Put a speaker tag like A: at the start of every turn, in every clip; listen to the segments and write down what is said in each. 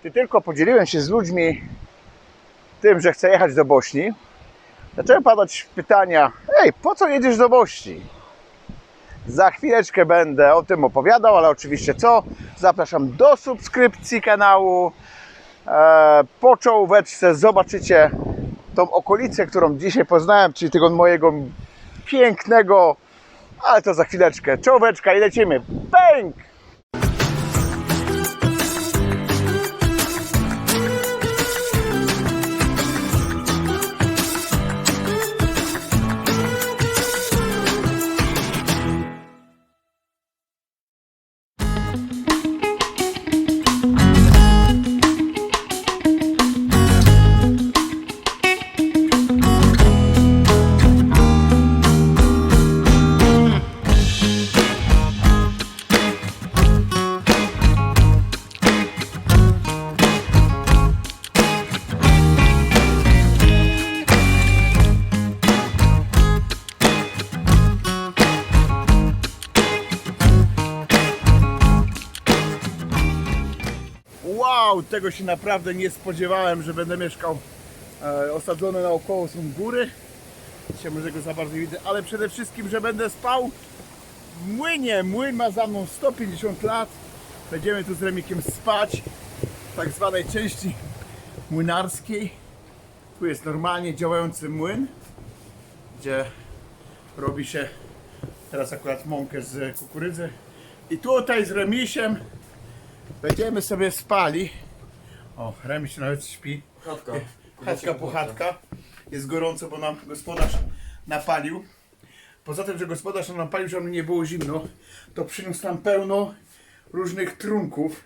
A: Gdy tylko podzieliłem się z ludźmi tym, że chcę jechać do Bośni, zaczęły padać pytania: Ej, po co jedziesz do Bośni? Za chwileczkę będę o tym opowiadał, ale oczywiście co? Zapraszam do subskrypcji kanału. E, po czołóweczce zobaczycie tą okolicę, którą dzisiaj poznałem, czyli tego mojego pięknego, ale to za chwileczkę. Czołóweczka i lecimy. Bęk! Wow, tego się naprawdę nie spodziewałem, że będę mieszkał e, osadzony naokoło są góry. Dzisiaj może go za bardzo widzę, ale przede wszystkim, że będę spał w młynie. Młyn ma za mną 150 lat. Będziemy tu z Remikiem spać w tak zwanej części młynarskiej. Tu jest normalnie działający młyn, gdzie robi się teraz akurat mąkę z kukurydzy. I tutaj z Remisiem Będziemy sobie spali. O, Remis nawet śpi.
B: Chatka.
A: Chatka po chatka. Jest gorąco, bo nam gospodarz napalił. Poza tym, że gospodarz nam napalił, żeby nie było zimno, to przyniósł nam pełno różnych trunków.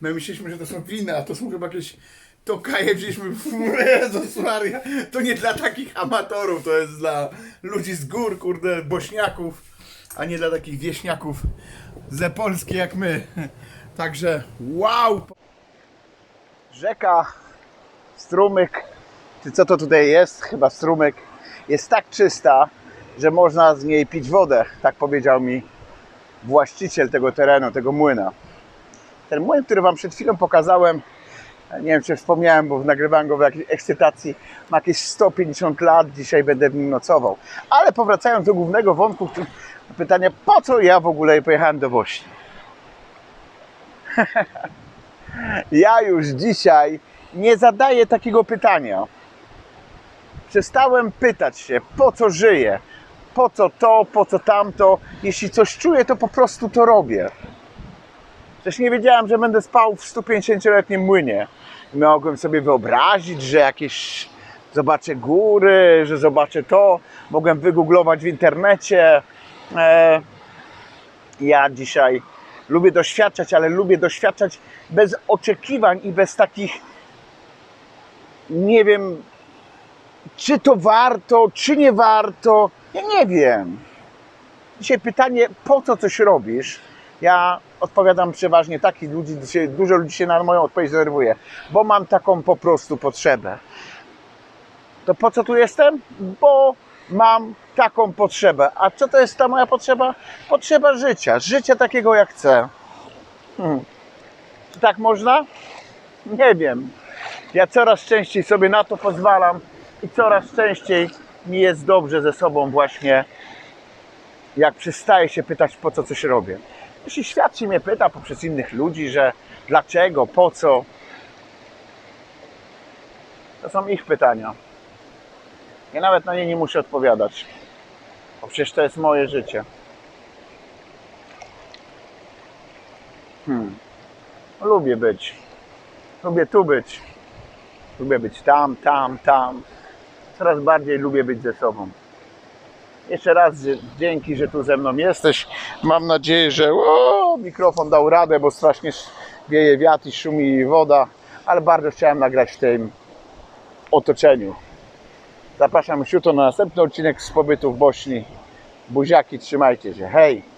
A: My myśleliśmy, że to są wina, a to są chyba jakieś tokaje, wzięliśmy, Jezus Maria, to nie dla takich amatorów, to jest dla ludzi z gór, kurde, bośniaków, a nie dla takich wieśniaków ze Polski jak my. Także wow! Rzeka, strumyk, czy co to tutaj jest? Chyba strumyk, jest tak czysta, że można z niej pić wodę, tak powiedział mi właściciel tego terenu, tego młyna. Ten młyn, który Wam przed chwilą pokazałem, nie wiem czy wspomniałem, bo nagrywałem go w jakiejś ekscytacji, ma jakieś 150 lat, dzisiaj będę w nim nocował. Ale powracając do głównego wątku, który- pytania, po co ja w ogóle pojechałem do Bośni? ja już dzisiaj nie zadaję takiego pytania. Przestałem pytać się, po co żyję, po co to, po co tamto. Jeśli coś czuję, to po prostu to robię. Przecież nie wiedziałem, że będę spał w 150-letnim młynie. Mogłem sobie wyobrazić, że jakieś zobaczę góry, że zobaczę to. Mogłem wygooglować w internecie. E, ja dzisiaj lubię doświadczać, ale lubię doświadczać bez oczekiwań i bez takich, nie wiem, czy to warto, czy nie warto. Ja nie wiem. Dzisiaj pytanie, po co coś robisz? Ja odpowiadam przeważnie takich ludzi, dużo ludzi się na moją odpowiedź denerwuje, bo mam taką po prostu potrzebę. To po co tu jestem? Bo mam taką potrzebę. A co to jest ta moja potrzeba? Potrzeba życia. Życia takiego jak chcę. Hmm. Czy tak można? Nie wiem. Ja coraz częściej sobie na to pozwalam i coraz częściej mi jest dobrze ze sobą właśnie, jak przestaję się pytać, po co coś robię. Jeśli świat się mnie pyta poprzez innych ludzi, że dlaczego, po co, to są ich pytania. Ja nawet na nie nie muszę odpowiadać, bo przecież to jest moje życie. Hmm. Lubię być. Lubię tu być. Lubię być tam, tam, tam. Coraz bardziej lubię być ze sobą. Jeszcze raz dzięki, że tu ze mną jesteś. Mam nadzieję, że o, mikrofon dał radę, bo strasznie sz- wieje wiatr i szumi woda, ale bardzo chciałem nagrać w tym otoczeniu. Zapraszam jutro na następny odcinek z pobytu w Bośni. Buziaki, trzymajcie się. Hej!